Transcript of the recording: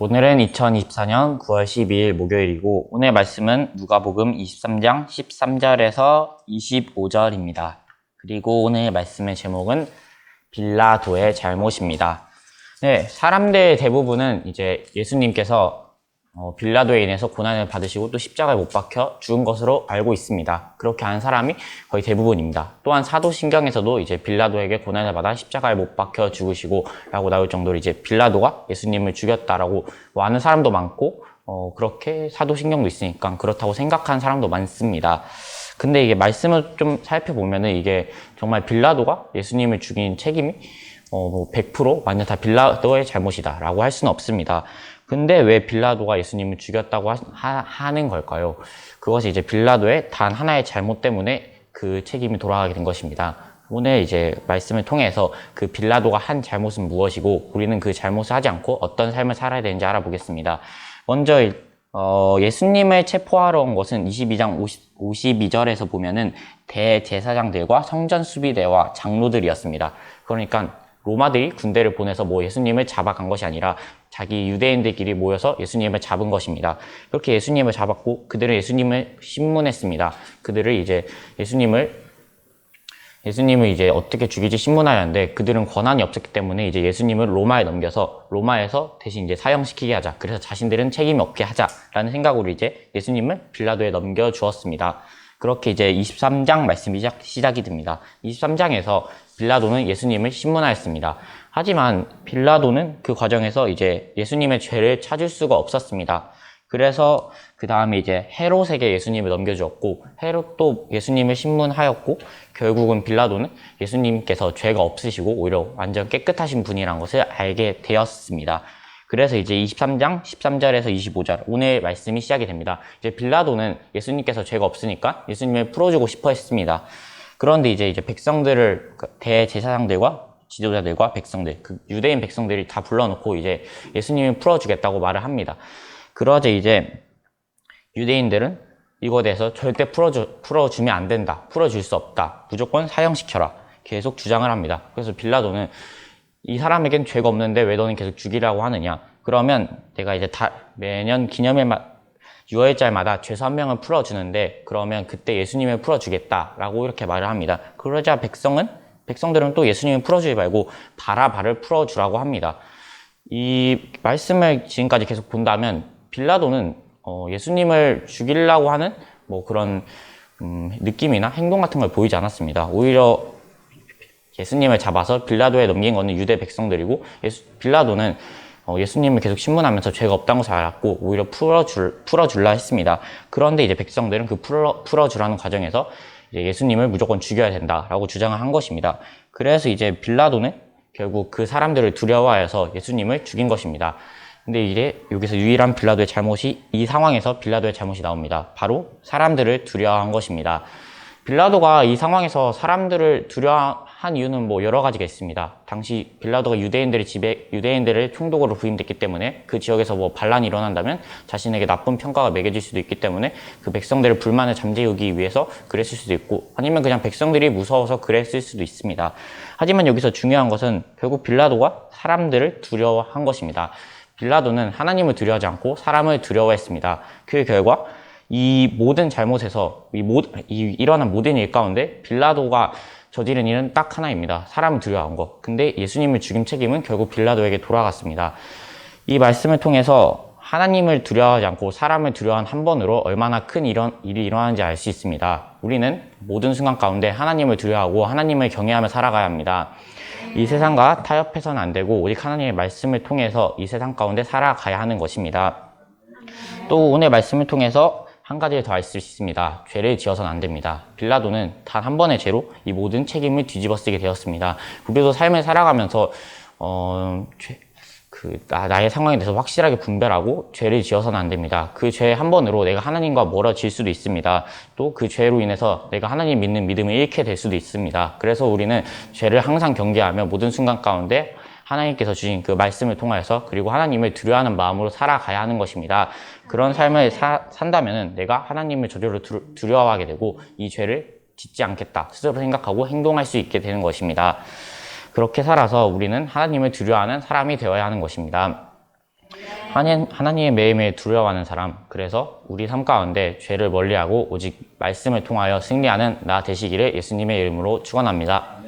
오늘은 2024년 9월 12일 목요일이고 오늘 말씀은 누가복음 23장 13절에서 25절입니다. 그리고 오늘 말씀의 제목은 빌라도의 잘못입니다. 네, 사람들 대부분은 이제 예수님께서 어, 빌라도에 인해서 고난을 받으시고 또 십자가에 못 박혀 죽은 것으로 알고 있습니다. 그렇게 한 사람이 거의 대부분입니다. 또한 사도신경에서도 이제 빌라도에게 고난을 받아 십자가에 못 박혀 죽으시고 라고 나올 정도로 이제 빌라도가 예수님을 죽였다라고 뭐 아는 사람도 많고 어, 그렇게 사도신경도 있으니까 그렇다고 생각하는 사람도 많습니다. 근데 이게 말씀을 좀 살펴보면은 이게 정말 빌라도가 예수님을 죽인 책임이 어, 뭐 100% 완전 다 빌라도의 잘못이다라고 할 수는 없습니다. 근데 왜 빌라도가 예수님을 죽였다고 하, 는 걸까요? 그것이 이제 빌라도의 단 하나의 잘못 때문에 그 책임이 돌아가게 된 것입니다. 오늘 이제 말씀을 통해서 그 빌라도가 한 잘못은 무엇이고 우리는 그 잘못을 하지 않고 어떤 삶을 살아야 되는지 알아보겠습니다. 먼저 어, 예수님을 체포하러 온 것은 22장 50, 52절에서 보면은 대제사장들과 성전 수비대와 장로들이었습니다. 그러니까 로마들이 군대를 보내서 뭐 예수님을 잡아간 것이 아니라 자기 유대인들끼리 모여서 예수님을 잡은 것입니다. 그렇게 예수님을 잡았고 그들은 예수님을 신문했습니다. 그들을 이제 예수님을 예수님을 이제 어떻게 죽일지 신문하였는데 그들은 권한이 없었기 때문에 이제 예수님을 로마에 넘겨서 로마에서 대신 이제 사형시키게 하자. 그래서 자신들은 책임이 없게 하자라는 생각으로 이제 예수님을 빌라도에 넘겨 주었습니다. 그렇게 이제 23장 말씀이 시작, 이 됩니다. 23장에서 빌라도는 예수님을 신문하였습니다. 하지만 빌라도는 그 과정에서 이제 예수님의 죄를 찾을 수가 없었습니다. 그래서 그 다음에 이제 헤롯에게 예수님을 넘겨주었고 헤롯도 예수님을 신문하였고 결국은 빌라도는 예수님께서 죄가 없으시고 오히려 완전 깨끗하신 분이란 것을 알게 되었습니다. 그래서 이제 23장 13절에서 25절 오늘 말씀이 시작이 됩니다. 이제 빌라도는 예수님께서 죄가 없으니까 예수님을 풀어주고 싶어 했습니다. 그런데 이제 이제 백성들을 그 대제사장들과 지도자들과 백성들, 그 유대인 백성들이 다 불러놓고 이제 예수님을 풀어주겠다고 말을 합니다. 그러자 이제 유대인들은 이거에 대해서 절대 풀어주, 풀어주면 안 된다. 풀어줄 수 없다. 무조건 사형시켜라. 계속 주장을 합니다. 그래서 빌라도는 이 사람에겐 죄가 없는데 왜 너는 계속 죽이라고 하느냐. 그러면 내가 이제 다 매년 기념일 유월절마다 죄수 한 명을 풀어주는데 그러면 그때 예수님을 풀어주겠다라고 이렇게 말을 합니다. 그러자 백성은 백성들은 또 예수님을 풀어주지 말고 바라바를 풀어주라고 합니다. 이 말씀을 지금까지 계속 본다면 빌라도는 어, 예수님을 죽이려고 하는 뭐 그런 음, 느낌이나 행동 같은 걸 보이지 않았습니다. 오히려 예수님을 잡아서 빌라도에 넘긴 거는 유대 백성들이고 예수, 빌라도는 어, 예수님을 계속 신문하면서 죄가 없다는 것을 알았고 오히려 풀어줄, 풀어줄라 했습니다. 그런데 이제 백성들은 그 풀어, 풀어주라는 과정에서 예수님을 무조건 죽여야 된다라고 주장을 한 것입니다. 그래서 이제 빌라도는 결국 그 사람들을 두려워하여서 예수님을 죽인 것입니다. 근데 이제 여기서 유일한 빌라도의 잘못이 이 상황에서 빌라도의 잘못이 나옵니다. 바로 사람들을 두려워한 것입니다. 빌라도가 이 상황에서 사람들을 두려워 한 이유는 뭐 여러 가지가 있습니다. 당시 빌라도가 유대인들의 집에 유대인들을 총독으로 부임됐기 때문에 그 지역에서 뭐 반란이 일어난다면 자신에게 나쁜 평가가 매겨질 수도 있기 때문에 그 백성들의 불만을 잠재우기 위해서 그랬을 수도 있고 아니면 그냥 백성들이 무서워서 그랬을 수도 있습니다. 하지만 여기서 중요한 것은 결국 빌라도가 사람들을 두려워한 것입니다. 빌라도는 하나님을 두려워하지 않고 사람을 두려워했습니다. 그 결과 이 모든 잘못에서 이, 모, 이 일어난 모든 일 가운데 빌라도가 저지른 일은 딱 하나입니다. 사람을 두려워한 것. 근데 예수님을 죽임 책임은 결국 빌라도에게 돌아갔습니다. 이 말씀을 통해서 하나님을 두려워하지 않고 사람을 두려워한 한 번으로 얼마나 큰 일은, 일이 일어나는지 알 수 있습니다. 우리는 모든 순간 가운데 하나님을 두려워하고 하나님을 경외하며 살아가야 합니다. 이 세상과 타협해서는 안 되고 오직 하나님의 말씀을 통해서 이 세상 가운데 살아가야 하는 것입니다. 또 오늘 말씀을 통해서 한 가지를 더 알 수 있습니다. 죄를 지어서는 안 됩니다. 빌라도는 단 한 번의 죄로 이 모든 책임을 뒤집어 쓰게 되었습니다. 우리도 삶을 살아가면서 어, 죄, 그 나, 나의 상황에 대해서 확실하게 분별하고 죄를 지어서는 안 됩니다. 그 죄 한 번으로 내가 하나님과 멀어질 수도 있습니다. 또 그 죄로 인해서 내가 하나님 믿는 믿음을 잃게 될 수도 있습니다. 그래서 우리는 죄를 항상 경계하며 모든 순간 가운데 하나님께서 주신 그 말씀을 통하여서 그리고 하나님을 두려워하는 마음으로 살아가야 하는 것입니다. 그런 삶을 사, 산다면 내가 하나님을 저절로 두려워하게 되고 이 죄를 짓지 않겠다 스스로 생각하고 행동할 수 있게 되는 것입니다. 그렇게 살아서 우리는 하나님을 두려워하는 사람이 되어야 하는 것입니다. 하나님, 하나님의 매일매일 두려워하는 사람, 그래서 우리 삶 가운데 죄를 멀리하고 오직 말씀을 통하여 승리하는 나 되시기를 예수님의 이름으로 축원합니다.